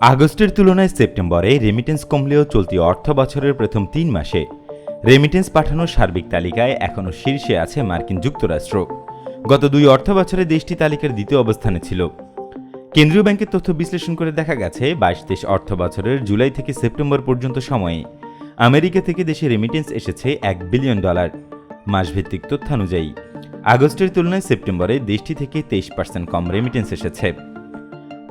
আগস্টের তুলনায় সেপ্টেম্বরে রেমিটেন্স কমলেও চলতি অর্থ বছরের প্রথম তিন মাসে রেমিটেন্স পাঠানোর সার্বিক তালিকায় এখনও শীর্ষে আছে মার্কিন যুক্তরাষ্ট্র। গত দুই অর্থ বছরে দেশটি তালিকার দ্বিতীয় অবস্থানে ছিল। কেন্দ্রীয় ব্যাংকের তথ্য বিশ্লেষণ করে দেখা গেছে, বাইশ দেশ অর্থ বছরের জুলাই থেকে সেপ্টেম্বর পর্যন্ত সময়ে আমেরিকা থেকে দেশে রেমিটেন্স এসেছে এক বিলিয়ন ডলার। মাসভিত্তিক তথ্যানুযায়ী, আগস্টের তুলনায় সেপ্টেম্বরে দেশটি থেকে তেইশ পার্সেন্ট কম রেমিটেন্স এসেছে।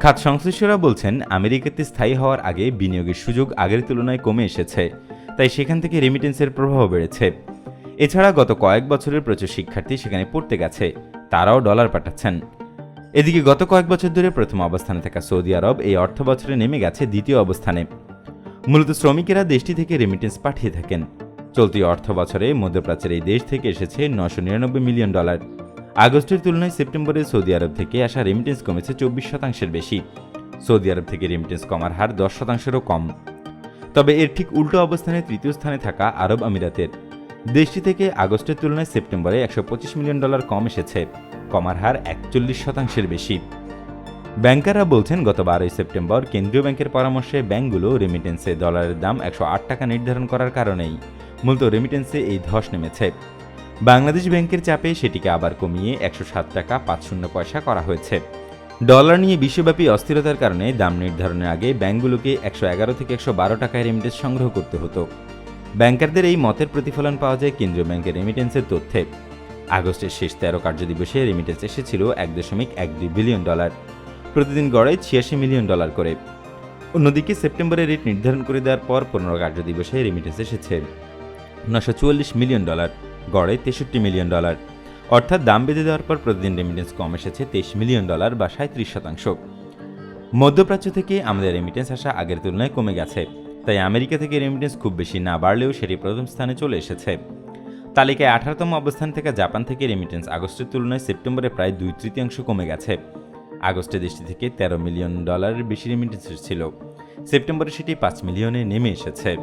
খাত সংশ্লিষ্টরা বলছেন, আমেরিকাতে স্থায়ী হওয়ার আগে বিনিয়োগের সুযোগ আগের তুলনায় কমে এসেছে, তাই সেখান থেকে রেমিটেন্সের প্রভাব বেড়েছে। এছাড়া গত কয়েক বছরের প্রচুর শিক্ষার্থী সেখানে পড়তে গেছে, তারাও ডলার পাঠাচ্ছেন। এদিকে গত কয়েক বছর ধরে প্রথম অবস্থানে থাকা সৌদি আরব এই অর্থ বছরে নেমে গেছে দ্বিতীয় অবস্থানে। মূলত শ্রমিকেরা দেশটি থেকে রেমিটেন্স পাঠিয়ে থাকেন। চলতি অর্থ বছরে মধ্যপ্রাচ্যের এই দেশ থেকে এসেছে নশো নিরানব্বই মিলিয়ন ডলার আগস্টের তুলনায় সেপ্টেম্বরে সৌদি আরব থেকে আসা রেমিটেন্স কমেছে চব্বিশ শতাংশের বেশি। সৌদি আরব থেকে রেমিটেন্স কমার হার দশ শতাংশেরও কম। তবে এর ঠিক উল্টো অবস্থানে তৃতীয় স্থানে থাকা আরব আমিরাতের। দেশটি থেকে আগস্টের তুলনায় সেপ্টেম্বরে একশো পঁচিশ মিলিয়ন ডলার কম এসেছে। কমার হার একচল্লিশ শতাংশের বেশি। ব্যাংকাররা বলছেন, গত বারোই সেপ্টেম্বর কেন্দ্রীয় ব্যাংকের পরামর্শে ব্যাংকগুলো রেমিটেন্সে ডলারের দাম একশো আট টাকা নির্ধারণ করার কারণেই। মূলত রেমিটেন্সে এই ধস নেমেছে। বাংলাদেশ ব্যাংকের চাপে সেটিকে আবার কমিয়ে একশো সাত টাকা পাঁচ শূন্য পয়সা করা হয়েছে। ডলার নিয়ে বিশ্বব্যাপী অস্থিরতার কারণে দাম নির্ধারণের আগে ব্যাংকগুলোকে একশো এগারো থেকে একশো বারো টাকায় রেমিটেন্স সংগ্রহ করতে হতো। ব্যাংকারদের এই মতের প্রতিফলন পাওয়া যায় কেন্দ্রীয় ব্যাংকের রেমিটেন্সের তথ্যে। আগস্টের শেষ তেরো কার্যদিবসে রেমিটেন্স এসেছিল এক দশমিক এক দুই বিলিয়ন ডলার প্রতিদিন গড়ে ছিয়াশি মিলিয়ন ডলার করে। অন্যদিকে সেপ্টেম্বরে রেট নির্ধারণ করে দেওয়ার পর পনেরো কার্যদিবসে রেমিটেন্স এসেছে। নশো চুয়াল্লিশ মিলিয়ন ডলার গড়ে তেষট্টি মিলিয়ন ডলার। অর্থাৎ দাম বেঁধে দেওয়ার পর প্রতিদিন রেমিটেন্স কম এসেছে তেইশ মিলিয়ন ডলার বা সাঁত্রিশ শতাংশ। মধ্যপ্রাচ্য থেকে আমাদের রেমিটেন্স আসা আগের তুলনায় কমে গেছে। তাই আমেরিকা থেকে রেমিটেন্স খুব বেশি না বাড়লেও সেটি প্রথম স্থানে চলে এসেছে। তালিকায় আঠারোতম অবস্থান থেকে জাপান থেকে রেমিটেন্স আগস্টের তুলনায় সেপ্টেম্বরে প্রায় দুই তৃতীয়াংশ কমে গেছে। আগস্টে দেশটি থেকে তেরো মিলিয়ন ডলারের বেশি রেমিটেন্স ছিল। সেপ্টেম্বরে সেটি পাঁচ মিলিয়নে নেমে এসেছে।